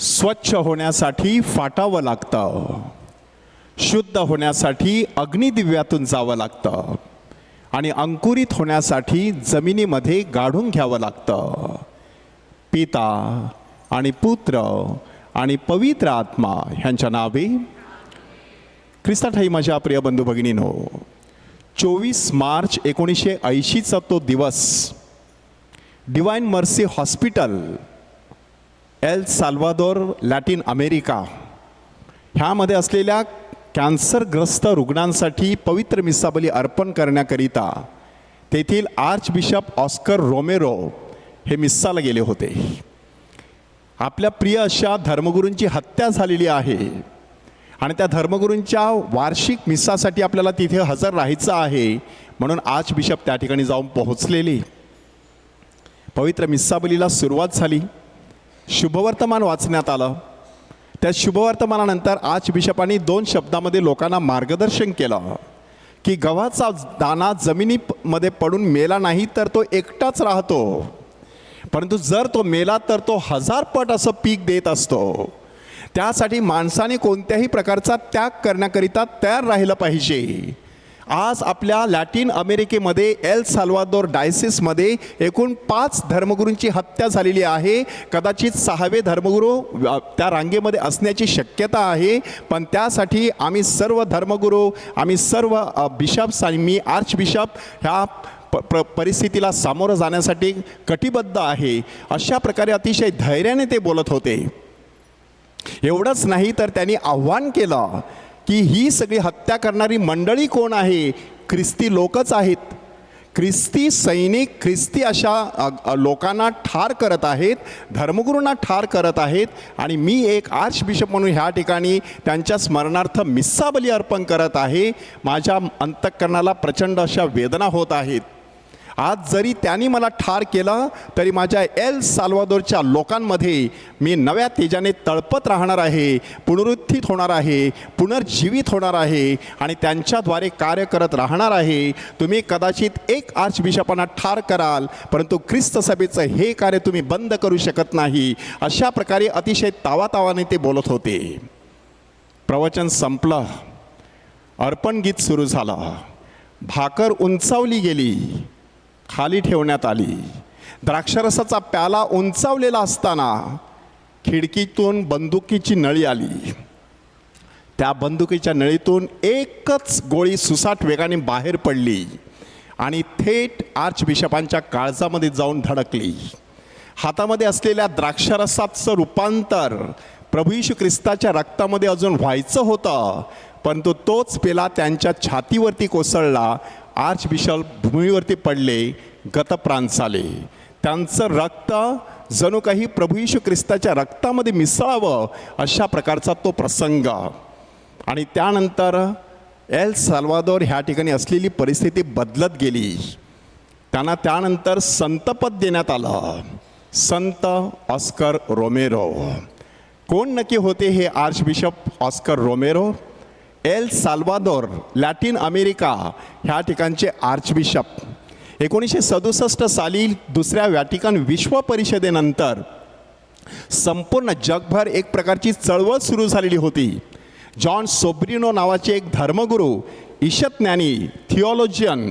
स्वच्छ होण्यासाठी फाटावं लागतं. शुद्ध होण्यासाठी अग्निदिव्यातून जावं लागतं. आणि अंकुरित होण्यासाठी जमिनीमध्ये गाढून घ्यावं लागतं. पिता आणि पुत्र आणि पवित्र आत्मा ह्यांच्या नावे. ख्रिस्ताठाई माझ्या प्रिय बंधू भगिनीनो चोवीस मार्च एकोणीसशे ऐंशीचा तो दिवस. Divine mercy hospital El Salvador Latin America. ह्यामध्ये असलेल्या कॅन्सरग्रस्त रुग्णांसाठी पवित्र मिसाबली अर्पण करण्याकरिता तेथील आर्च बिशप ऑस्कर रोमेरो हे मिस्साला गेले होते. आपल्या प्रिय अशा धर्मगुरूंची हत्या झालेली आहे. आणि त्या धर्मगुरूंच्या वार्षिक मिस्सासाठी आपल्याला तिथे हजर राहायचं आहे म्हणून आर्चबिशप त्या ठिकाणी जाऊन पोहोचलेले. पवित्र मिस्साबलीला सुरुवात झाली. शुभवर्तमान वाचण्यात आलं. त्या शुभवर्तमानानंतर आज बिशपांनी दोन शब्दामध्ये लोकांना मार्गदर्शन केलं. की गव्हाचा दाना जमिनीमध्ये पडून मेला नाही तर तो एकटाच राहतो. परंतु जर तो मेला तर तो हजार पट असं पीक देत असतो. त्यासाठी माणसाने कोणत्याही प्रकारचा त्याग करण्याकरिता तयार राहिलं पाहिजे. आज आपल्या लॅटिन अमेरिकेमध्ये एल साल्वादोर डायसिसमध्ये एकूण पाच धर्मगुरूंची हत्या झालेली आहे. कदाचित सहावे धर्मगुरू त्या रांगेमध्ये असण्याची शक्यता आहे. पण त्यासाठी आम्ही सर्व धर्मगुरू आम्ही सर्व बिशप्स आणि मी आर्च बिशप ह्या प प्र परिस्थितीला सामोरं जाण्यासाठी कटिबद्ध आहे. अशा प्रकारे अतिशय धैर्याने ते बोलत होते. एवढंच नाही तर त्यांनी आव्हान केलं. की ही सगळी हत्या करणारी मंडळी कोण आहे? ख्रिस्ती लोकच आहेत. ख्रिस्ती सैनिक ख्रिस्ती अशा लोकांना ठार करत आहेत धर्मगुरूंना ठार करत आहेत आणि मी एक आर्च बिशप म्हणून ह्या ठिकाणी त्यांच्या स्मरणार्थ मिस्साबली अर्पण करत आहे. माझ्या अंतःकरणाला प्रचंड अशा वेदना होत आहेत. आज जरी त्यांनी मला ठार केलं तरी माझ्या एल साल्वादोरच्या लोकांमध्ये मी नव्या तेजाने तळपत राहणार आहे पुनरुत्थित होणार आहे पुनर्जीवित होणार आहे आणि त्यांच्याद्वारे कार्य करत राहणार आहे. तुम्ही कदाचित एक आर्चबिशपांना ठार कराल परंतु ख्रिस्त सभेचं हे कार्य तुम्ही बंद करू शकत नाही. अशा प्रकारे अतिशय तावातावाने ते बोलत होते. प्रवचन संपलं. अर्पण गीत सुरू झालं. भाकर उंचावली गेली. खाली ठेवण्यात आली. द्राक्षरसाचा प्याला उंचावलेला असताना खिडकीतून बंदुकीची नळी आली. त्या बंदुकीच्या नळीतून एकच गोळी सुसाट वेगाने बाहेर पडली आणि थेट आर्च बिशपांच्या काळजामध्ये जाऊन धडकली. हातामध्ये असलेल्या द्राक्षरसाचं रूपांतर प्रभू यशू ख्रिस्ताच्या रक्तामध्ये अजून व्हायचं होतं परंतु तोच पेला त्यांच्या छातीवरती कोसळला आर्च बिशप भूमीवरती पडले गतप्राण झाले. त्यांचं रक्त जणू काही प्रभू यशू ख्रिस्ताच्या रक्तामध्ये मिसळावं अशा प्रकारचा तो प्रसंग. आणि त्यानंतर एल साल्वादोर ह्या ठिकाणी असलेली परिस्थिती बदलत गेली. त्यांना त्यानंतर संतपद देण्यात आलं. संत ऑस्कर रोमेरो. कोण नक्की होते हे archbishop Oscar Romero? El Salvador Latin America ह्या ठिकाणचे आर्चबिशप. एकोणीसशे सदुसष्ट साली दुसऱ्या व्हॅटिकन विश्व परिषदेनंतर संपूर्ण जगभर एक प्रकारची चळवळ सुरू झालेली होती. जॉन सोब्रिनो नावाचे एक धर्मगुरू ईशतज्ञानी थिओलॉजियन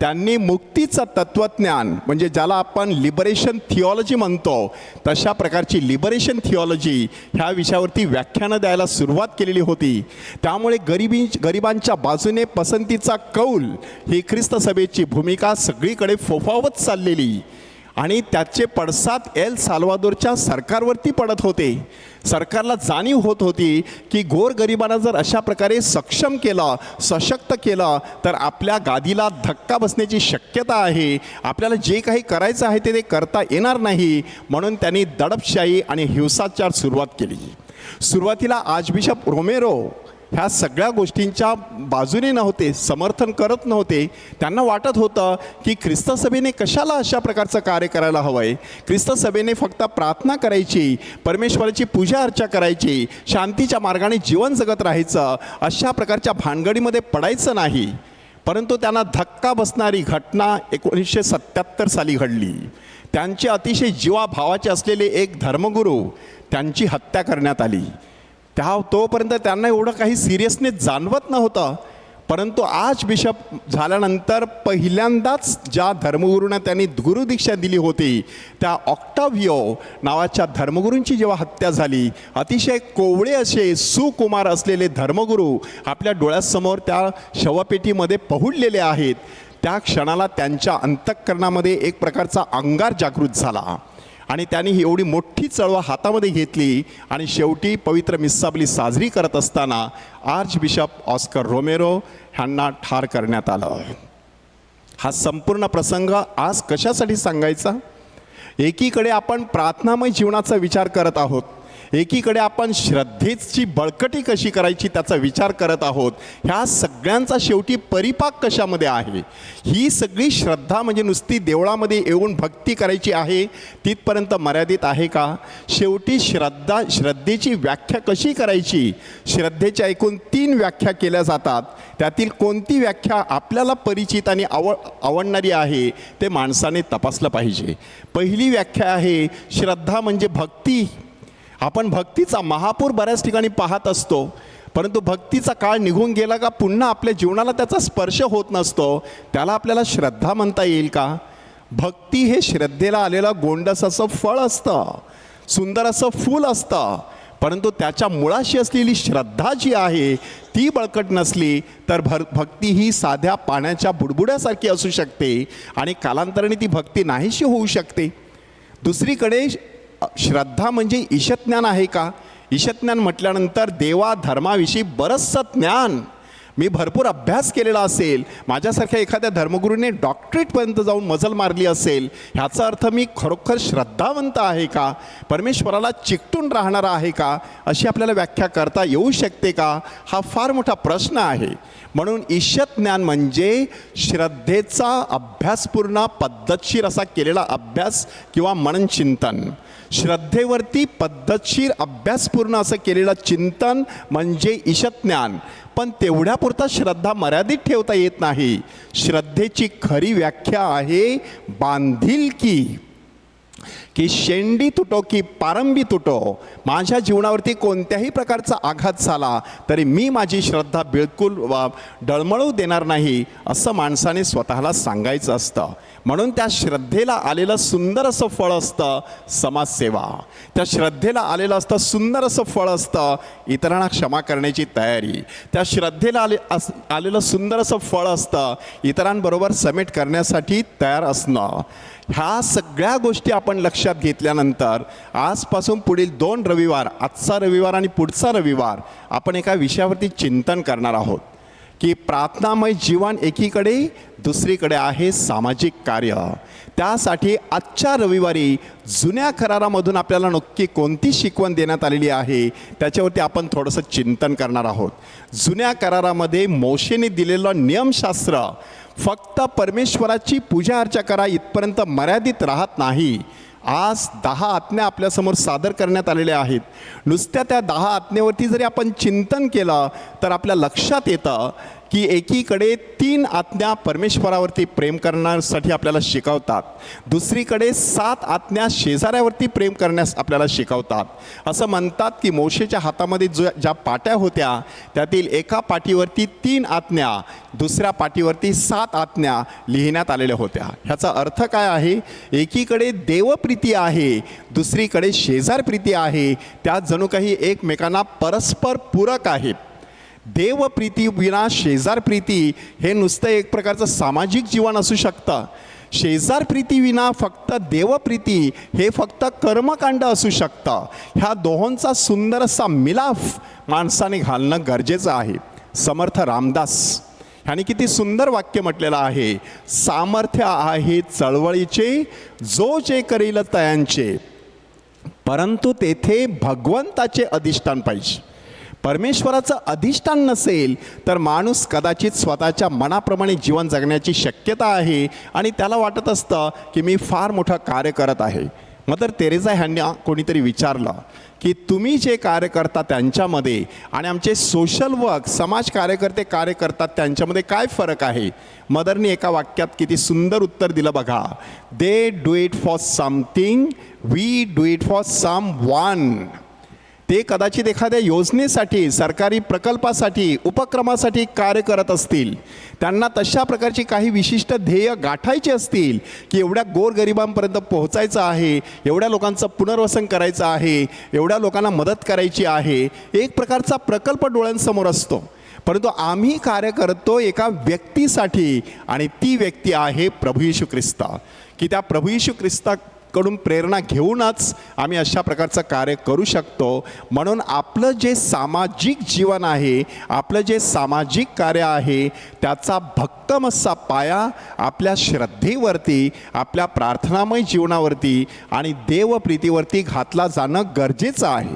त्यांनी मुक्तीचं तत्त्वज्ञान म्हणजे ज्याला आपण लिबरेशन थिओलॉजी म्हणतो तशा प्रकारची लिबरेशन थिओलॉजी ह्या विषयावरती व्याख्यानं द्यायला सुरुवात केलेली होती. त्यामुळे गरिबी गरिबांच्या बाजूने पसंतीचा कौल ही ख्रिस्त सभेची भूमिका सगळीकडे फोफावत चाललेली. आणि त्याचे पडसाद एल साल्वादोरच्या सरकारवरती पडत होते. सरकारला जाणीव होत होती की गोरगरिबांना जर अशा प्रकारे सक्षम केलं सशक्त केलं तर आपल्या गादीला धक्का बसण्याची शक्यता आहे. आपल्याला जे काही करायचं आहे ते ते करता येणार नाही. म्हणून त्यांनी दडपशाही आणि हिंसाचार सुरुवात केली. सुरुवातीला आजबिशप रोमेरो ह्या सगळ्या गोष्टींच्या बाजूने नव्हते समर्थन करत नव्हते. त्यांना वाटत होतं की ख्रिस्त सभेने कशाला अशा प्रकारचं कार्य करायला हवं आहे ख्रिस्त सभेने फक्त प्रार्थना करायची परमेश्वराची पूजा अर्चा करायची शांतीच्या मार्गाने जीवन जगत राहायचं अशा प्रकारच्या भानगडीमध्ये पडायचं नाही. परंतु त्यांना धक्का बसणारी घटना एकोणीसशे सत्याहत्तर साली घडली. त्यांचे अतिशय जीवाभावाचे असलेले एक धर्मगुरू त्यांची हत्या करण्यात आली. त्या तोपर्यंत त्यांना एवढं काही सिरियसनेस जाणवत नव्हतं. परंतु आज बिशप झाल्यानंतर पहिल्यांदाच ज्या धर्मगुरूंना त्यांनी गुरुदीक्षा दिली होती त्या ऑक्टाव्हिओ नावाच्या धर्मगुरूंची जेव्हा हत्या झाली अतिशय कोवळे असे सुकुमार असलेले धर्मगुरू आपल्या डोळ्यासमोर त्या शवपेटीमध्ये पहुडलेले आहेत. त्या क्षणाला त्यांच्या अंतःकरणामध्ये एक प्रकारचा अंगार जागृत झाला. आणि त्यांनी ही एवढी मोठी चळवळ हातामध्ये घेतली आणि शेवटी पवित्र मिस्साबली साजरी करत असताना आर्च बिशप ऑस्कर रोमेरो ह्यांना ठार करण्यात आलं. हा संपूर्ण प्रसंग आज कशासाठी सांगायचा? एकीकडे आपण प्रार्थनामय जीवनाचा विचार करत आहोत. एकीकडे आपण श्रद्धेची बळकटी कशी करायची त्याचा विचार करत आहोत. ह्या सगळ्यांचा शेवटी परिपाक कशामध्ये आहे? ही सगळी श्रद्धा म्हणजे नुसती देवळामध्ये येऊन भक्ती करायची आहे तिथपर्यंत मर्यादित आहे का? शेवटी श्रद्धा श्रद्धेची व्याख्या कशी करायची? श्रद्धेच्या एकूण तीन व्याख्या केल्या जातात. त्यातील कोणती व्याख्या आपल्याला परिचित आणि आव आवडणारी आहे ते माणसाने तपासलं पाहिजे. पहिली व्याख्या आहे श्रद्धा म्हणजे भक्ती. आपण भक्तीचा महापूर बऱ्याच ठिकाणी पाहत असतो परंतु भक्तीचा काळ निघून गेला का पुन्हा आपल्या जीवनाला त्याचा स्पर्श होत नसतो त्याला आपल्याला श्रद्धा म्हणता येईल का? भक्ती हे श्रद्धेला आलेलं गोंडस असं फळ असतं सुंदर असं फूल असतं परंतु त्याच्या मुळाशी असलेली श्रद्धा जी आहे ती बळकट नसली तर भर भक्ती ही साध्या पाण्याच्या बुडबुड्यासारखी असू शकते आणि कालांतराने ती भक्ती नाहीशी होऊ शकते. दुसरीकडे श्रद्धा म्हणजे ईशज्ञान आहे का? ईशज्ञान म्हटल्यानंतर देवा धर्माविषयी बरंचसं ज्ञान. मी भरपूर अभ्यास केलेला असेल. माझ्यासारख्या एखाद्या धर्मगुरूने डॉक्टरेटपर्यंत जाऊन मजल मारली असेल ह्याचा अर्थ मी खरोखर श्रद्धावंत आहे का? परमेश्वराला चिकटून राहणारा आहे का? अशी आपल्याला व्याख्या करता येऊ शकते का? हा फार मोठा प्रश्न आहे. म्हणून ईशत ज्ञान म्हणजे श्रद्धेचा अभ्यासपूर्ण पद्धतशीर असा केलेला अभ्यास किंवा मनन चिंतन श्रद्धेवरती पद्धतशीर अभ्यासपूर्ण असं केलेलं चिंतन म्हणजे ईशज्ञान पण तेवढ्यापुरता श्रद्धा मर्यादित ठेवता येत नाही. श्रद्धेची खरी व्याख्या आहे बांधिलकी की. शेंडी तुटो की पारंबी तुटो. माझ्या जीवनावरती कोणत्याही प्रकारचा आघात झाला तरी मी माझी श्रद्धा बिलकुल वा डळमळू देणार नाही असं माणसाने स्वतःला सांगायचं असतं. म्हणून त्या श्रद्धेला आलेलं सुंदर असं फळ असतं समाजसेवा. त्या श्रद्धेला आलेलं असतं सुंदर असं फळ असतं इतरांना क्षमा करण्याची तयारी. त्या श्रद्धेला आले अस आलेलं सुंदर असं फळ असतं इतरांबरोबर समेट करण्यासाठी तयार असणं. ह्या सगळ्या गोष्टी आपण लक्षात घेतल्यानंतर आजपासून पुढील दोन रविवार आजचा रविवार आणि पुढचा रविवार आपण एका विषयावरती चिंतन करणार आहोत. की प्रार्थनामय जीवन एकीकडे दुसरीकडे आहे सामाजिक कार्य. त्यासाठी आजच्या रविवारी जुन्या करारामधून आपल्याला नक्की कोणती शिकवण देण्यात आलेली आहे त्याच्यावरती आपण थोडंसं चिंतन करणार आहोत. जुन्या करारामध्ये मोशेने दिलेलं नियमशास्त्र फक्त परमेश्वराची पूजा अर्चा करा इथपर्यंत मर्यादित राहत नाही. आज दहा आत्म्या आपल्यासमोर सादर करण्यात आलेल्या आहेत. नुसत्या त्या दहा आत्म्यावरती जरी आपण चिंतन केलं तर आपल्या लक्षात येतं की एकीकडे तीन आज्ञा परमेश्वरावरती प्रेम करण्यासाठी आपल्याला शिकवतात. दुसरीकडे सात आज्ञा शेजाऱ्यावरती प्रेम करण्यास आपल्याला शिकवतात. असं म्हणतात की मोशेच्या हातामध्ये जो ज्या पाट्या होत्या त्यातील एका पाटीवरती तीन आज्ञा दुसऱ्या पाटीवरती सात आज्ञा लिहिण्यात आलेल्या होत्या. ह्याचा अर्थ काय आहे? एकीकडे देवप्रीती आहे दुसरीकडे शेजारप्रीती आहे त्यात जणू काही एकमेकांना परस्पर पूरक आहेत. देवप्रीती विना शेजारप्रीती हे नुसतं एक प्रकारचं सामाजिक जीवन असू शकतं. शेजारप्रीतीविना फक्त देवप्रीती हे फक्त कर्मकांड असू शकतं. ह्या दोहोंचा सुंदर असा मिलाफ माणसाने घालणं गरजेचं आहे. समर्थ रामदास ह्याने किती सुंदर वाक्य म्हटलेलं आहे. सामर्थ्य आहे चळवळीचे जो जे करील तयांचे. परंतु तेथे भगवंताचे अधिष्ठान पाहिजे. परमेश्वराचं अधिष्ठान नसेल तर माणूस कदाचित स्वतःच्या मनाप्रमाणे जीवन जगण्याची शक्यता आहे. आणि त्याला वाटत असतं की मी फार मोठं कार्य करत आहे. मदर तेरेसा ह्यांना कोणीतरी विचारलं की तुम्ही जे कार्य करता त्यांच्यामध्ये आणि आमचे सोशल वर्क समाज कार्यकर्ते कार्य करतात त्यांच्यामध्ये काय फरक आहे? मदरनी एका वाक्यात किती सुंदर उत्तर दिलं बघा. They do it for something we do it for someone ते कदाचित एखाद्या योजनेसाठी सरकारी प्रकल्पासाठी उपक्रमासाठी कार्य करत असतील. त्यांना तशा प्रकारची काही विशिष्ट ध्येय गाठायची असतील की एवढ्या गोरगरिबांपर्यंत पोहोचायचं आहे एवढ्या लोकांचं पुनर्वसन करायचं आहे एवढ्या लोकांना मदत करायची आहे एक प्रकारचा प्रकल्प डोळ्यांसमोर असतो. परंतु आम्ही कार्य करतो एका व्यक्तीसाठी आणि ती व्यक्ती आहे प्रभू येशू ख्रिस्ता. की त्या प्रभू येशू कडून प्रेरणा घेऊनच आम्ही अशा प्रकारचं कार्य करू शकतो. म्हणून आपलं जे सामाजिक जीवन आहे आपलं जे सामाजिक कार्य आहे त्याचा भक्कम असा पाया आपल्या श्रद्धेवरती आपल्या प्रार्थनामय जीवनावरती आणि देवप्रीतीवरती घातला जाणं गरजेचं आहे.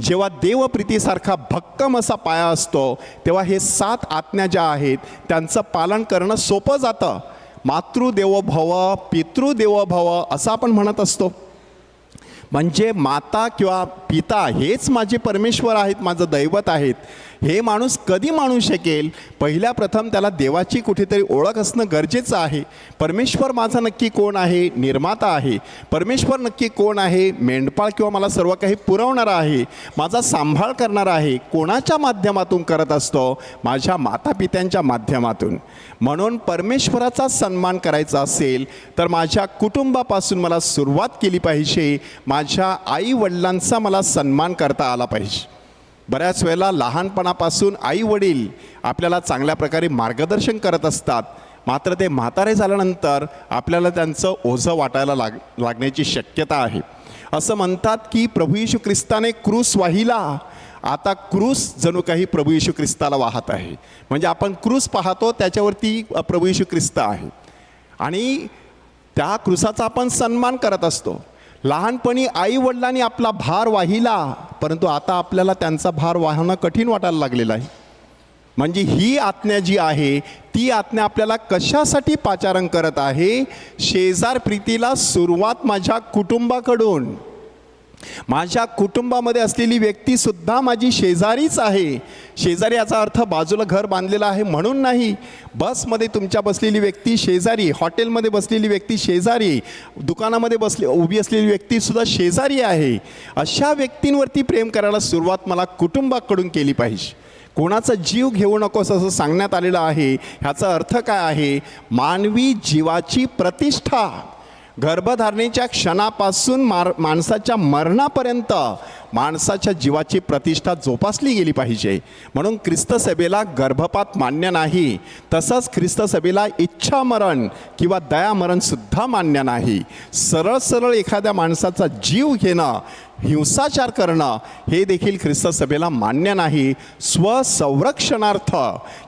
जेव्हा देवप्रीतीसारखा भक्कम असा पाया असतो तेव्हा हे सात आज्ञा ज्या आहेत त्यांचं पालन करणं सोपं जातं. मातृदेवो भव पितृदेवो भव असं आपण म्हणत असतो. म्हणजे माता किंवा पिता हेच माझे परमेश्वर आहेत माझं दैवत आहेत. हे माणूस कधी मानू शकेल? पहिल्या प्रथम त्याला देवाची कुठेतरी ओळख असणं गरजेचं आहे. परमेश्वर माझा नक्की कोण आहे? निर्माता आहे. परमेश्वर नक्की कोण आहे? मेंढपाळ किंवा मला सर्व काही पुरवणारा आहे. माझा सांभाळ करणारा आहे. कोणाच्या माध्यमातून करत असतो? माझ्या मातापित्यांच्या माध्यमातून. म्हणून परमेश्वराचा सन्मान करायचा असेल तर माझ्या कुटुंबापासून मला सुरुवात केली पाहिजे. माझ्या आई वडिलांचा मला सन्मान करता आला पाहिजे. बऱ्याच वेळेला लहानपणापासून आई वडील आपल्याला चांगल्या प्रकारे मार्गदर्शन करत असतात. मात्र ते म्हातारे झाल्यानंतर आपल्याला त्यांचं ओझं वाटायला लाग लागण्याची शक्यता आहे. असं म्हणतात की प्रभू येशू ख्रिस्ताने क्रूस वाहिला. आता क्रूस जणू काही प्रभू येशू ख्रिस्ताला वाहत आहे. म्हणजे आपण क्रूस पाहतो त्याच्यावरती प्रभू येशू ख्रिस्त आहे. आणि त्या क्रुसाचा आपण सन्मान करत असतो. लहानपणी आई वडिलांनी आपला भार वाहिला परंतु आता आपल्याला त्यांचा भार वाहणं कठीण वाटायला लागलेलं आहे. म्हणजे ही आज्ञा जी आहे ती आज्ञा आपल्याला कशासाठी पाचारण करत आहे? शेजार प्रीतीला सुरुवात माझ्या कुटुंबाकडून. माझ्या कुटुंबामध्ये असलेली व्यक्तीसुद्धा माझी शेजारीच आहे. शेजारी याचा अर्थ बाजूला घर बांधलेलं आहे म्हणून नाही. बसमध्ये तुमच्या बसलेली व्यक्ती शेजारी हॉटेलमध्ये बसलेली व्यक्ती शेजारी दुकानामध्ये बसली उभी असलेली व्यक्तीसुद्धा शेजारी आहे. अशा व्यक्तींवरती प्रेम करायला सुरुवात मला कुटुंबाकडून केली पाहिजे. कोणाचा जीव घेऊ नकोस असं सांगण्यात आलेलं आहे. ह्याचा अर्थ काय आहे? मानवी जीवाची प्रतिष्ठा. गर्भधारणेच्या क्षणापासून मार माणसाच्या मरणापर्यंत माणसाच्या जीवाची प्रतिष्ठा जोपासली गेली पाहिजे. म्हणून ख्रिस्त सभेला गर्भपात मान्य नाही तसंच ख्रिस्त सभेला इच्छा मरण किंवा दयामरणसुद्धा मान्य नाही. सरळ सरळ एखाद्या माणसाचा जीव घेणं हिंसाचार करणं हे देखील ख्रिस्त सभेला मान्य नाही. स्वसंरक्षणार्थ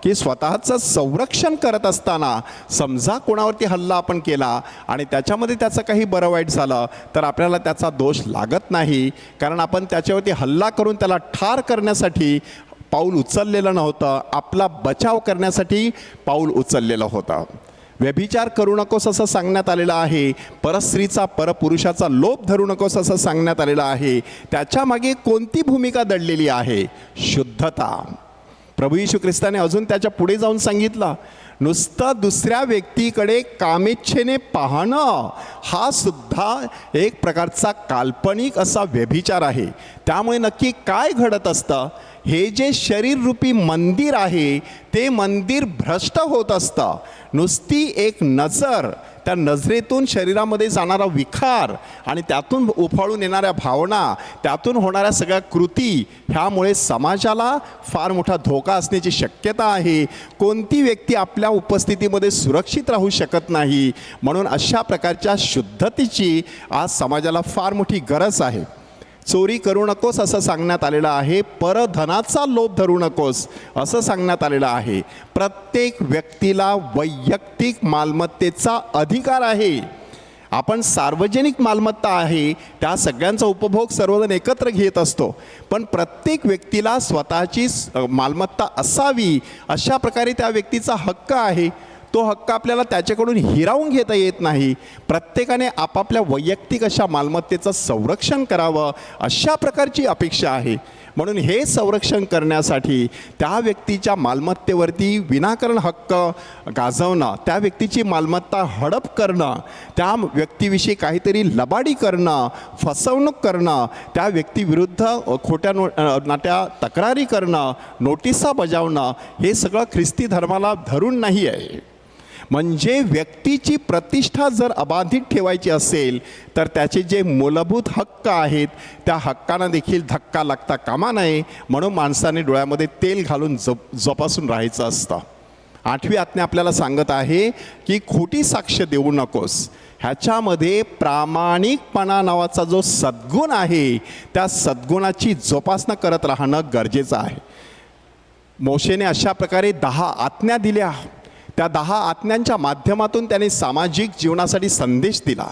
की स्वतःचं संरक्षण करत असताना समजा कोणावरती हल्ला आपण केला आणि त्याच्यामध्ये त्याचं काही बरं वाईट झालं तर आपल्याला त्याचा दोष लागत नाही. कारण आपण त्याच्यावरती हल्ला करून त्याला ठार करण्यासाठी पाऊल उचललेलं नव्हतं. आपला बचाव करण्यासाठी पाऊल उचललेला होता. व्यभिचार करू नकोस असं सांगण्यात आलेलं आहे. परस्त्रीचा परपुरुषाचा लोभ धरू नकोस असं सांगण्यात आलेलं आहे. त्याच्यामागे कोणती भूमिका दडलेली आहे? शुद्धता. प्रभू यशू ख्रिस्ताने अजून त्याच्या पुढे जाऊन सांगितलं नुसतं दुसऱ्या व्यक्तीकडे कामेच्छेने पाहणं हा सुद्धा एक प्रकारचा काल्पनिक असा व्यभिचार आहे. त्यामुळे नक्की काय घडत असतं? हे जे शरीररूपी मंदिर आहे ते मंदिर भ्रष्ट होत असतं. नुसती एक नजर त्या नजरेतून शरीरामध्ये जाणारा विखार आणि त्यातून उफाळून येणाऱ्या भावना त्यातून होणाऱ्या सगळ्या कृती ह्यामुळे समाजाला फार मोठा धोका असण्याची शक्यता आहे. कोणती व्यक्ती आपल्या उपस्थितीमध्ये सुरक्षित राहू शकत नाही? म्हणून अशा प्रकारच्या शुद्धतेची आज समाजाला फार मोठी गरज आहे. चोरी करू नकोस असं सांगण्यात आलेलं आहे. परधनाचा लोभ धरू नकोस असं सांगण्यात आलेलं आहे. प्रत्येक व्यक्तीला वैयक्तिक मालमत्तेचा अधिकार आहे. आपण सार्वजनिक मालमत्ता आहे त्या सगळ्यांचा उपभोग सर्वजण एकत्र घेत असतो. पण प्रत्येक व्यक्तीला स्वतःची मालमत्ता असावी अशा प्रकारे त्या व्यक्तीचा हक्क आहे. तो हक्क आपल्याला त्याच्याकडून हिरावून घेता येत नाही. प्रत्येकाने आपापल्या वैयक्तिक अशा मालमत्तेचं संरक्षण करावं अशा प्रकारची अपेक्षा आहे. म्हणून हे संरक्षण करण्यासाठी त्या व्यक्तीच्या मालमत्तेवरती विनाकारण हक्क गाजवणं त्या व्यक्तीची मालमत्ता हडप करणं त्या व्यक्तीविषयी काहीतरी लबाडी करणं फसवणूक करणं त्या व्यक्तीविरुद्ध खोट्या नो नाट्या तक्रारी करणं नोटिसा बजावणं हे सगळं ख्रिस्ती धर्माला धरून नाही आहे. म्हणजे व्यक्तीची प्रतिष्ठा जर अबाधित ठेवायची असेल तर त्याचे जे मूलभूत हक्क आहेत त्या हक्कांना देखील धक्का लागता कामा नये म्हणून माणसाने डोळ्यामध्ये तेल घालून जप जोपासून राहायचं असतं. आठवी आज्ञा आपल्याला सांगत आहे की खोटी साक्ष देऊ नकोस. ह्याच्यामध्ये प्रामाणिकपणा नावाचा जो सद्गुण आहे त्या सद्गुणाची जोपासना करत राहणं गरजेचं आहे. मोशेने अशा प्रकारे दहा आज्ञा दिल्या. त्या दहा आत्म्यांच्या माध्यमातून त्याने सामाजिक जीवनासाठी संदेश दिला.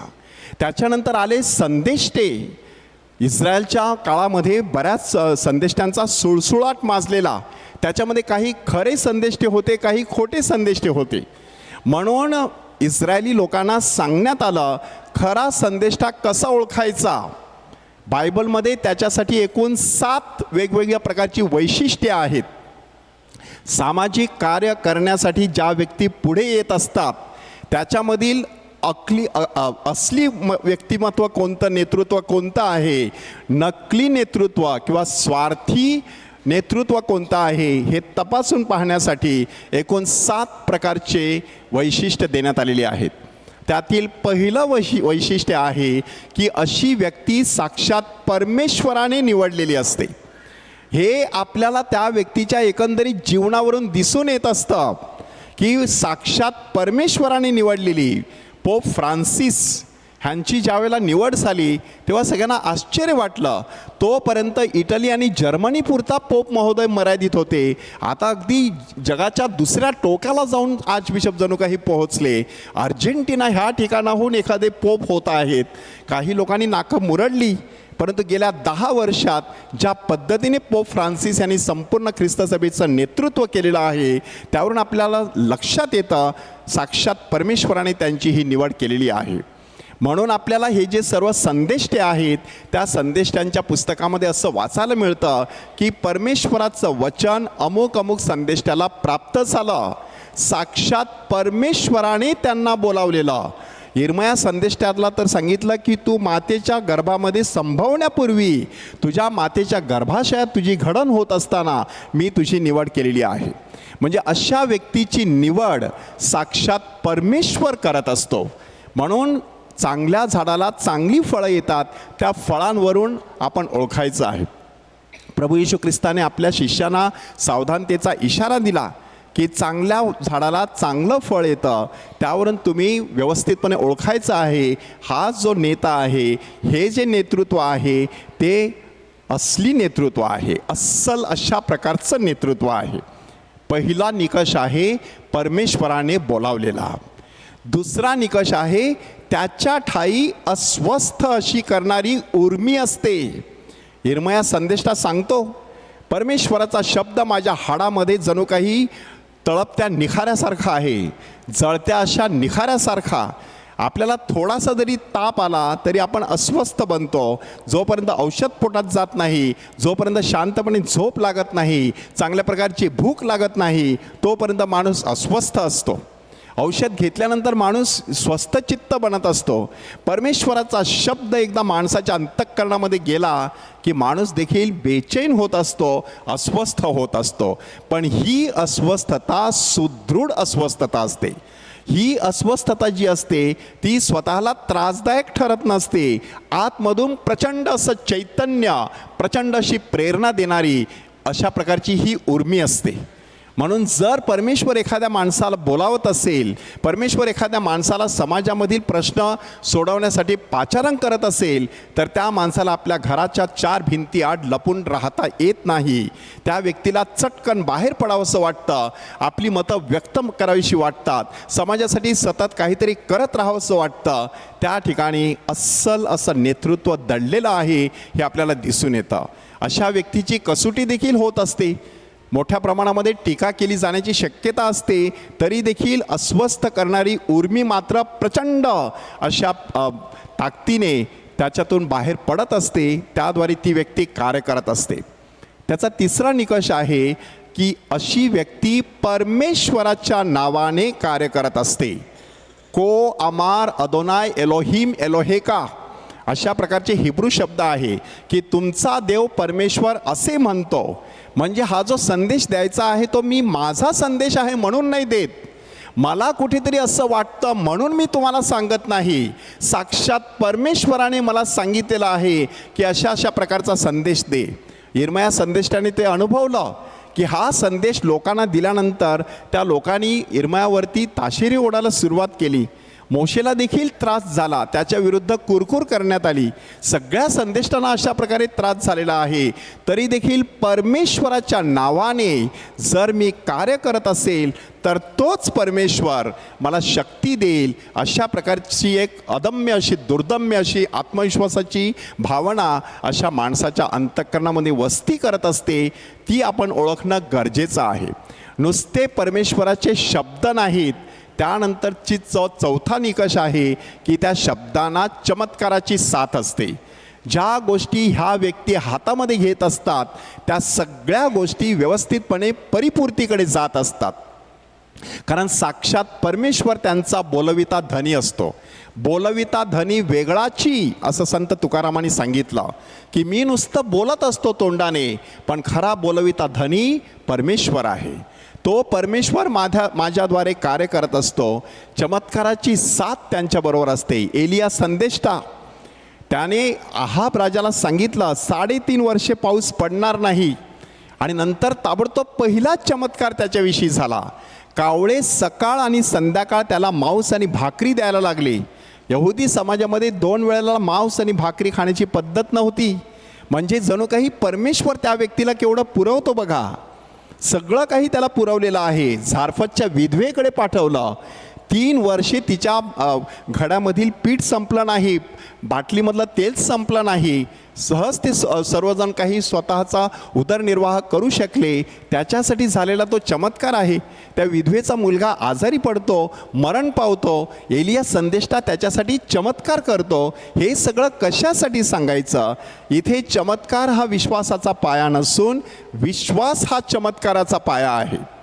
त्याच्यानंतर आले संदेष्टे. इस्रायलच्या काळामध्ये बऱ्याच अ, संदेष्ट्यांचा सुळसुळाट माजलेला. त्याच्यामध्ये काही खरे संदेष्टे होते काही खोटे संदेष्टे होते. म्हणून इस्रायली लोकांना सांगण्यात आलं खरा संदेष्टा कसा ओळखायचा? बायबलमध्ये त्याच्यासाठी एकूण सात वेगवेगळ्या प्रकारची वैशिष्ट्ये आहेत. सामाजिक कार्य करण्यासाठी ज्या व्यक्ती पुढे येत असतात त्याच्यामधील अकली असली म व्यक्तिमत्व कोणतं नेतृत्व कोणतं आहे नकली नेतृत्व किंवा स्वार्थी नेतृत्व कोणतं आहे हे तपासून पाहण्यासाठी एकूण सात प्रकारचे वैशिष्ट्य देण्यात आलेले आहेत. त्यातील पहिलं वैशि वैशिष्ट्य आहे की अशी व्यक्ती साक्षात परमेश्वराने निवडलेली असते. हे आपल्याला त्या व्यक्तीच्या एकंदरीत जीवनावरून दिसून येत असतं की साक्षात परमेश्वराने निवडलेली पोप फ्रान्सिस ह्यांची ज्यावेळेला निवड झाली तेव्हा सगळ्यांना आश्चर्य वाटलं. तोपर्यंत इटली आणि जर्मनी पुरता पोप महोदय मर्यादित होते. आता अगदी जगाच्या दुसऱ्या टोकाला जाऊन आज बिशप जणू काही पोहोचले. अर्जेंटिना ह्या ठिकाणाहून एखादे पोप होत आहेत. काही लोकांनी नाकं मुरडली. परंतु गेल्या दहा वर्षात ज्या पद्धतीने पोप फ्रान्सिस यांनी संपूर्ण ख्रिस्त सभेचं नेतृत्व केलेलं आहे त्यावरून आपल्याला लक्षात येतं साक्षात परमेश्वराने त्यांची ही निवड केलेली आहे. म्हणून आपल्याला हे जे सर्व संदेष्टे आहेत त्या संदेष्ट्यांच्या पुस्तकामध्ये असं वाचायला मिळतं की परमेश्वराचं वचन अमुक अमुक संदेष्ट्याला प्राप्त झालं. साक्षात परमेश्वराने त्यांना बोलावलेलं. इरमया संदेष्टातला तर सांगितलं की तू मातेच्या गर्भामध्ये संभवण्यापूर्वी तुझ्या मातेच्या गर्भाशयात तुझी घडण होत असताना मी तुझी निवड केलेली आहे. म्हणजे अशा व्यक्तीची निवड साक्षात परमेश्वर करत असतो. म्हणून चांगल्या झाडाला चांगली फळं येतात त्या फळांवरून आपण ओळखायचं आहे. प्रभू येशू ख्रिस्ताने आपल्या शिष्यांना सावधानतेचा इशारा दिला. की चांगल्या झाडाला चांगलं फळ येतं. त्यावरून तुम्ही व्यवस्थितपणे ओळखायचं आहे हा जो नेता आहे हे जे नेतृत्व आहे ते असली नेतृत्व आहे अस्सल अशा प्रकारचं नेतृत्व आहे. पहिला निकष आहे परमेश्वराने बोलावलेला. दुसरा निकष आहे त्याच्या ठाई अस्वस्थ अशी करणारी उर्मी असते. हिरमया संदेशला सांगतो परमेश्वराचा शब्द माझ्या हाडामध्ये जणू काही तळपत्या निखाऱ्यासारखा आहे जळत्या अशा निखाऱ्यासारखा. आपल्याला थोडासा जरी ताप आला तरी आपण अस्वस्थ बनतो. जोपर्यंत औषध पोटात जात नाही जोपर्यंत शांतपणे झोप लागत नाही चांगल्या प्रकारची भूक लागत नाही तोपर्यंत माणूस अस्वस्थ असतो. औषध घेतल्यानंतर माणूस स्वस्थचित्त बनत असतो. परमेश्वराचा शब्द एकदा माणसाच्या अंतःकरणामध्ये गेला की माणूस देखील बेचैन होत असतो अस्वस्थ होत असतो. पण ही अस्वस्थता सुदृढ अस्वस्थता असते. ही अस्वस्थता जी असते ती स्वतःला त्रासदायक ठरत नसते. आतमधून प्रचंड असं चैतन्य प्रचंड अशी प्रेरणा देणारी अशा प्रकारची ही उर्मी असते. म्हणून जर परमेश्वर एखाद्या माणसाला बोलावत असेल परमेश्वर एखाद्या माणसाला समाजामधील प्रश्न सोडवण्यासाठी पाचारण करत असेल तर त्या माणसाला आपल्या घराच्या चार भिंती आड लपून राहता येत नाही. त्या व्यक्तीला चटकन बाहेर पडावंसं वाटतं आपली मतं व्यक्त करावीशी वाटतात समाजासाठी सतत काहीतरी करत राहावंसं वाटतं. त्या ठिकाणी अस्सल असं नेतृत्व दडलेलं आहे हे आपल्याला दिसून येतं. अशा व्यक्तीची कसोटी देखील होत असते. मोठ्या प्रमाणामध्ये टीका केली जाण्याची शक्यता असते तरी देखील अस्वस्थ करणारी उर्मी मात्र प्रचंड अशा ताकदीने त्याच्यातून बाहेर पडत असते त्याद्वारे ती व्यक्ती कार्य करत असते. त्याचा तिसरा निकष आहे की अशी व्यक्ती परमेश्वराच्या नावाने कार्य करत असते. को अमार अदोनाय एलोहिम एलोहेका अशा प्रकारचे हिब्रू शब्द आहे की तुमचा देव परमेश्वर असे म्हणतो म्हणजे हा जो संदेश द्यायचा आहे तो मी माझा संदेश आहे म्हणून नाही देत. मला कुठेतरी असं वाटतं म्हणून मी तुम्हाला सांगत नाही. साक्षात परमेश्वराने मला सांगितलेलं आहे की अशा अशा प्रकारचा संदेश दे. इरमया संदेशाने ते अनुभवलं की हा संदेश लोकांना दिल्यानंतर त्या लोकांनी इरमयावरती ताशेरी ओढायला सुरुवात केली. मोशेला देखील त्रास झाला. त्याच्या विरुद्ध कुरकुर करण्यात आली. सगळ्या संदेष्टांना अशा प्रकारे त्रास झालेला आहे. तरी देखील परमेश्वराच्या नावाने जर मी कार्य करत असेल तर तोच परमेश्वर मला शक्ती देईल. अशा प्रकारची एक अदम्य अशी दुर्दम्य अशी आत्मविश्वासाची भावना अशा माणसाच्या अंतःकरणामध्ये वस्ती करत असते ती आपण ओळखणं गरजेचं आहे. नुसते परमेश्वराचे शब्द नाहीत त्यानंतरची चौ चौथा निकष आहे की त्या शब्दांना चमत्काराची साथ असते. ज्या गोष्टी ह्या व्यक्ती हातामध्ये घेत असतात त्या सगळ्या गोष्टी व्यवस्थितपणे परिपूर्तीकडे जात असतात. कारण साक्षात परमेश्वर त्यांचा बोलविता धनी असतो. बोलविता धनी वेगळाची असं संत तुकारामाने सांगितलं. की मी नुसतं बोलत असतो तोंडाने पण खरा बोलविता धनी परमेश्वर आहे. तो परमेश्वर माझ्या माझ्याद्वारे कार्य करत असतो. चमत्काराची साथ त्यांच्याबरोबर असते. एलिया संदेष्टा त्याने आहाब राजाला सांगितलं साडेतीन वर्षे पाऊस पडणार नाही. आणि नंतर ताबडतोब पहिलाच चमत्कार त्याच्याविषयी झाला. कावळे सकाळ आणि संध्याकाळ त्याला मांस आणि भाकरी द्यायला लागली. यहुदी समाजामध्ये दोन वेळेला मांस आणि भाकरी खाण्याची पद्धत नव्हती. म्हणजे जणू काही परमेश्वर त्या व्यक्तीला केवढं पुरवतो बघा. सगळं काही त्याला पुरवलेलं आहे. झारफतच्या विधवेकडे पाठवलं. तीन वर्षे तिच्या घड्यामधील पीठ संपलं नाही बाटलीमधलं तेल संपलं नाही. सहज ते स- सर्वजण काही स्वतःचा उदरनिर्वाह करू शकले. त्याच्यासाठी झालेला तो चमत्कार आहे. त्या विधवेचा मुलगा आजारी पडतो मरण पावतो. एलिया संदेष्टा त्याच्यासाठी चमत्कार करतो. हे सगळं कशासाठी सांगायचं? इथे चमत्कार हा विश्वासाचा पाया नसून विश्वास हा चमत्काराचा पाया आहे.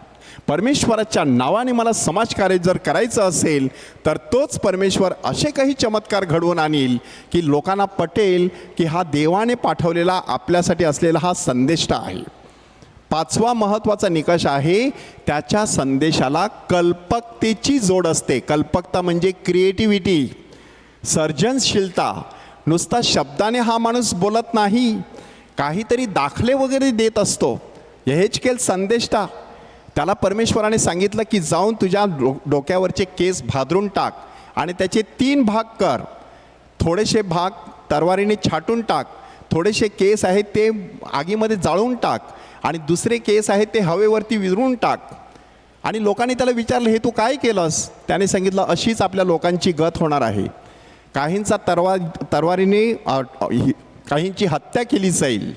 परमेश्वराच्या नावाने मला समाजकार्य जर करायचं असेल तर तोच परमेश्वर असे काही चमत्कार घडवून आणील की लोकांना पटेल की हा देवाने पाठवलेला आपल्यासाठी असलेला हा संदेष्टा आहे. पाचवा महत्त्वाचा निकष आहे त्याच्या संदेशाला कल्पकतेची जोड असते. कल्पकता म्हणजे क्रिएटिव्हिटी सर्जनशीलता. नुसता शब्दाने हा माणूस बोलत नाही काहीतरी दाखले वगैरे देत असतो. यहेचकेल संदेष्टा. त्याला परमेश्वराने सांगितलं की जाऊन तुझ्या डो डोक्यावरचे केस भादरून टाक आणि त्याचे तीन भाग कर. थोडेसे भाग तरवारीने छाटून टाक. थोडेसे केस आहेत ते आगीमध्ये जाळून टाक आणि दुसरे केस आहेत ते हवेवरती विरून टाक. आणि लोकांनी त्याला विचारलं हे तू काय केलंस? त्याने सांगितलं अशीच आपल्या लोकांची गत होणार आहे. काहींचा तरवा तरवारीने काहींची हत्या केली जाईल.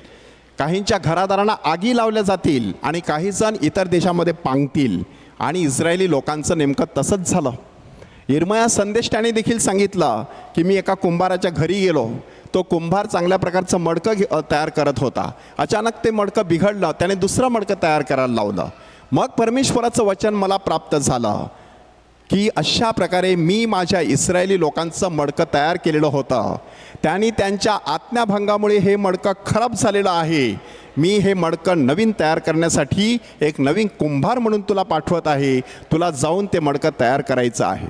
काहींच्या घरादारांना आगी लावल्या जातील आणि काही जण इतर देशामध्ये पांगतील. आणि इस्रायली लोकांचं नेमकं तसंच झालं. इरमया संदेश त्याने देखील सांगितलं की मी एका कुंभाराच्या घरी गेलो. तो कुंभार चांगल्या प्रकारचं मडकं घे- तयार करत होता. अचानक ते मडकं बिघडलं. त्याने दुसरं मडकं तयार करायला लावलं. मग परमेश्वराचं वचन मला प्राप्त झालं. की अशा प्रकारे मी माझ्या इस्रायली लोकांचं मडकं तयार केलेलं होतं. त्यांनी त्यांच्या आज्ञाभंगामुळे हे मडकं खराब झालेलं आहे. मी हे मडकं नवीन तयार करण्यासाठी एक नवीन कुंभार म्हणून तुला पाठवत आहे. तुला जाऊन ते मडकं तयार करायचं आहे.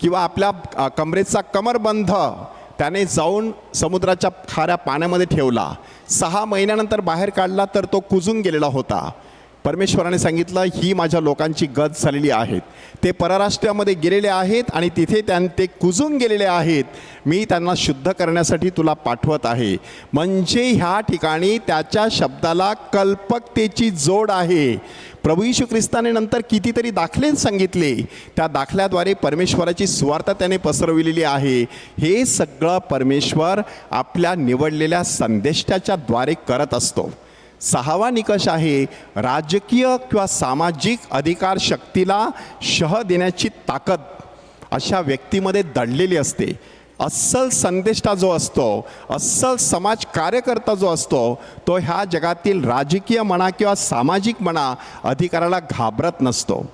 किंवा आपल्या कमरेचा कमरबंध त्याने जाऊन समुद्राच्या खाऱ्या पाण्यामध्ये ठेवला. सहा महिन्यानंतर बाहेर काढला तर तो कुजून गेलेला होता. परमेश्वराने सांगितलं ही माझ्या लोकांची गत झालेली आहेत. ते परराष्ट्रामध्ये गेलेले आहेत आणि तिथे त्यां ते कुजून गेलेले आहेत. मी त्यांना शुद्ध करण्यासाठी तुला पाठवत आहे. म्हणजे ह्या ठिकाणी त्याच्या शब्दाला कल्पकतेची जोड आहे. प्रभू यशू ख्रिस्ताने नंतर कितीतरी दाखले सांगितले. त्या दाखल्याद्वारे परमेश्वराची स्वार्थ त्याने पसरविलेली आहे. हे सगळं परमेश्वर आपल्या निवडलेल्या संदेष्टाच्या द्वारे करत असतो. सहावा निकष आहे राजकीय किंवा सामाजिक अधिकार शक्तीला शह देण्याची ताकद. अशा व्यक्तीमध्ये दडलेली असते. अस्सल संदेष्टा जो असतो अस्सल समाज कार्यकर्ता जो असतो तो ह्या जगातील राजकीय म्हणा किंवा सामाजिक म्हणा अधिकाराला घाबरत नसतो.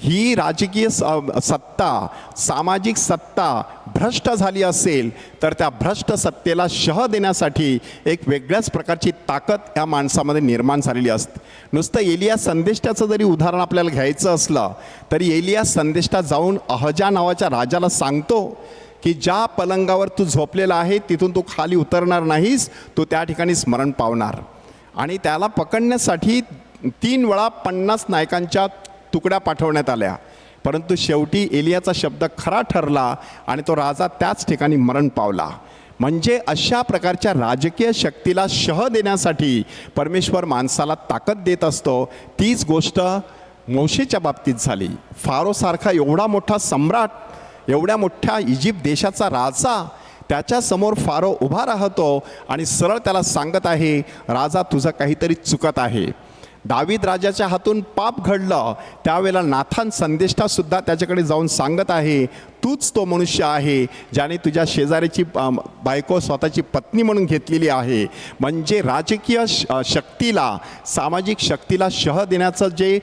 ही राजकीय स- सत्ता सामाजिक सत्ता भ्रष्ट झाली असेल तर त्या भ्रष्ट सत्तेला शह देण्यासाठी एक वेगळ्याच प्रकारची ताकद या माणसामध्ये निर्माण झालेली असते. नुसतं एलिया संदेष्टाचं जरी उदाहरण आपल्याला घ्यायचं असलं तरी एलिया संदेष्टा जाऊन अहजा नावाच्या राजाला सांगतो की ज्या पलंगावर तू झोपलेला आहे तिथून तू खाली उतरणार नाहीस तू त्या ठिकाणी स्मरण पावणार. आणि त्याला पकडण्यासाठी तीन वेळा पन्नास नायकांच्या तुकड्या पाठवण्यात आल्या. परंतु शेवटी एलियाचा शब्द खरा ठरला आणि तो राजा त्याच ठिकाणी मरण पावला. म्हणजे अशा प्रकारच्या राजकीय शक्तीला शह देण्यासाठी परमेश्वर माणसाला ताकद देत असतो तीच गोष्ट मोशीच्या बाबतीत झाली. फारोसारखा एवढा मोठा सम्राट एवढ्या मोठ्या इजिप्त देशाचा राजा त्याच्यासमोर फारो उभा राहतो आणि सरळ त्याला सांगत आहे राजा तुझं काहीतरी चुकत आहे. दावीद राजाच्या हातून पाप घडलं त्यावेळेला नाथान संदेष्टासुद्धा त्याच्याकडे जाऊन सांगत आहे तूच तो मनुष्य आहे ज्याने तुझ्या शेजाऱ्याची बायको स्वतःची पत्नी म्हणून घेतलेली आहे. म्हणजे राजकीय श- शक्तीला सामाजिक शक्तीला शह देण्याचं जे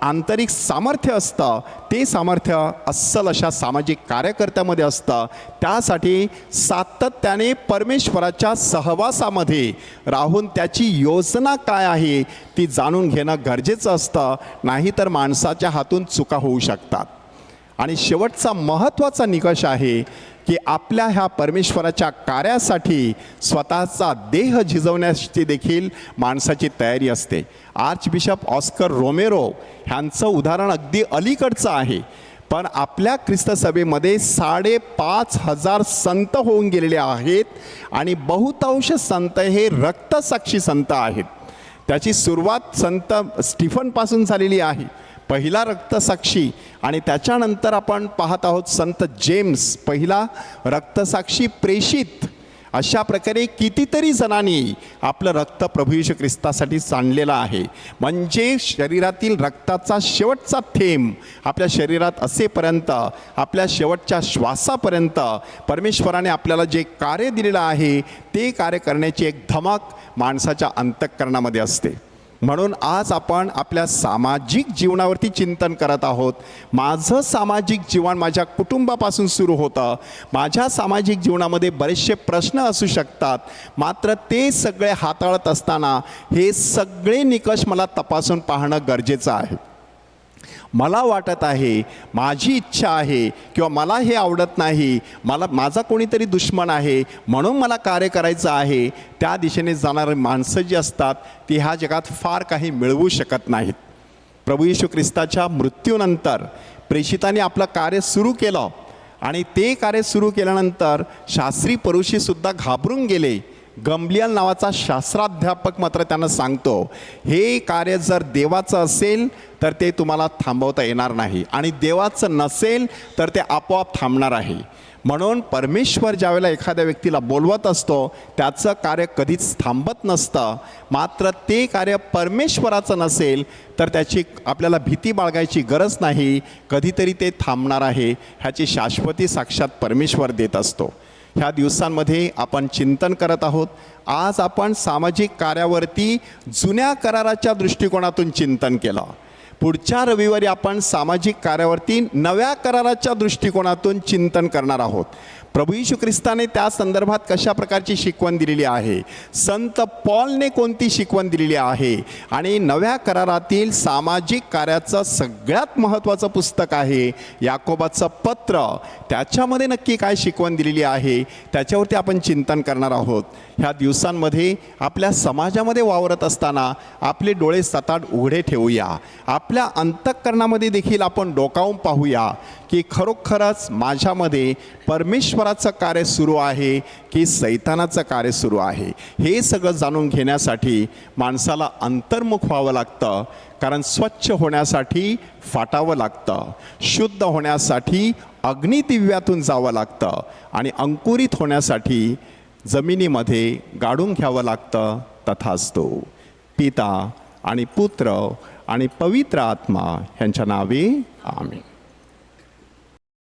आंतरिक सामर्थ्य असतं ते सामर्थ्य अस्सल अशा सामाजिक कार्यकर्त्यामध्ये असतं. त्यासाठी सातत्याने परमेश्वराच्या सहवासामध्ये राहून त्याची योजना काय आहे ती जाणून घेणं गरजेचं असतं. नाहीतर माणसाच्या हातून चुका होऊ शकतात. आणि शेवटचा महत्त्वाचा निकष आहे की आपल्या ह्या परमेश्वराच्या कार्यासाठी स्वतःचा देह झिजवण्याची देखील माणसाची तयारी असते. आर्च बिशप ऑस्कर रोमेरो ह्यांचं उदाहरण अगदी अलीकडचं आहे. पण आपल्या ख्रिस्त सभेमध्ये साडेपाच हजार संत होऊन गेलेले आहेत आणि बहुतांश संत हे रक्तसाक्षी संत आहेत. त्याची सुरुवात संत स्टीफनपासून झालेली आहे. पहिला रक्तसाक्षी आणि त्याच्यानंतर आपण पाहत आहोत संत जेम्स. पहिला रक्तसाक्षी प्रेषित. अशा प्रकारे कितीतरी जणांनी आपलं रक्त प्रभू यशू ख्रिस्तासाठी सांडलेलं आहे. म्हणजे शरीरातील रक्ताचा शेवटचा थेंब आपल्या शरीरात असेपर्यंत आपल्या शेवटच्या श्वासापर्यंत परमेश्वराने आपल्याला जे कार्य दिलेलं आहे ते कार्य करण्याची एक धमक माणसाच्या अंतःकरणामध्ये असते. म्हणून आज आपण आपल्या सामाजिक जीवनावरती चिंतन करत आहोत. माझं सामाजिक जीवन माझ्या कुटुंबापासून सुरू होतं. माझ्या सामाजिक जीवनामध्ये बरेचसे प्रश्न असू शकतात. मात्र ते सगळे हाताळत असताना हे सगळे निकष मला तपासून पाहणं गरजेचं आहे. मला वाटत आहे माझी इच्छा आहे किंवा मला हे आवडत नाही मला माझा कोणीतरी दुश्मन आहे म्हणून मला कार्य करायचं आहे त्या दिशेने जाणारी माणसं जी असतात ती ह्या जगात फार काही मिळवू शकत नाहीत. प्रभू येशू ख्रिस्ताच्या मृत्यूनंतर प्रेषिताने आपलं कार्य सुरू केलं आणि ते कार्य सुरू केल्यानंतर शास्त्री परुषीसुद्धा घाबरून गेले. गंबलियल नावाचा शास्त्राध्यापक मात्र त्यांना सांगतो हे कार्य जर देवाचं असेल तर ते तुम्हाला थांबवता येणार नाही. आणि देवाचं नसेल तर ते आपोआप थांबणार आहे. म्हणून परमेश्वर ज्यावेळेला एखाद्या व्यक्तीला बोलवत असतो त्याचं कार्य कधीच थांबत नसतं. मात्र ते कार्य परमेश्वराचं नसेल तर त्याची आपल्याला भीती बाळगायची गरज नाही. कधीतरी ते थांबणार आहे ह्याची शाश्वती साक्षात परमेश्वर देत असतो. ह्या दिवसांमध्ये आपण चिंतन करत आहोत. आज आपण सामाजिक कार्यावरती जुन्या कराराच्या दृष्टिकोनातून चिंतन केलं. पुढच्या रविवारी आपण सामाजिक कार्यावरती नव्या कराराच्या दृष्टिकोनातून चिंतन करणार आहोत. प्रभू यशू ख्रिस्ताने त्या संदर्भात कशा प्रकारची शिकवण दिलेली आहे? संत पॉलने कोणती शिकवण दिलेली आहे? आणि नव्या करारातील सामाजिक कार्याचं सगळ्यात महत्त्वाचं पुस्तक आहे याकोबाचं पत्र. त्याच्यामध्ये नक्की काय शिकवण दिलेली आहे? त्याच्यावरती आपण चिंतन करणार आहोत. ह्या दिवसांमध्ये आपल्या समाजामध्ये वावरत असताना आपले डोळे सताट उघडे ठेवूया. आपल्या अंतःकरणामध्ये देखील आपण डोकावून पाहूया. की खरोखरच माझ्यामध्ये परमेश्वराचं कार्य सुरू आहे की सैतानाचं कार्य सुरू आहे? हे सगळं जाणून घेण्यासाठी माणसाला अंतर्मुख व्हावं लागतं कारण स्वच्छ होण्यासाठी फाटावं लागतं शुद्ध होण्यासाठी अग्निदिव्यातून जावं लागतं आणि अंकुरित होण्यासाठी जमिनीमध्ये गाडून घ्यावं लागतं तथाच तो पिता आणि पुत्र आणि पवित्र आत्मा ह्यांच्या नावे आम्ही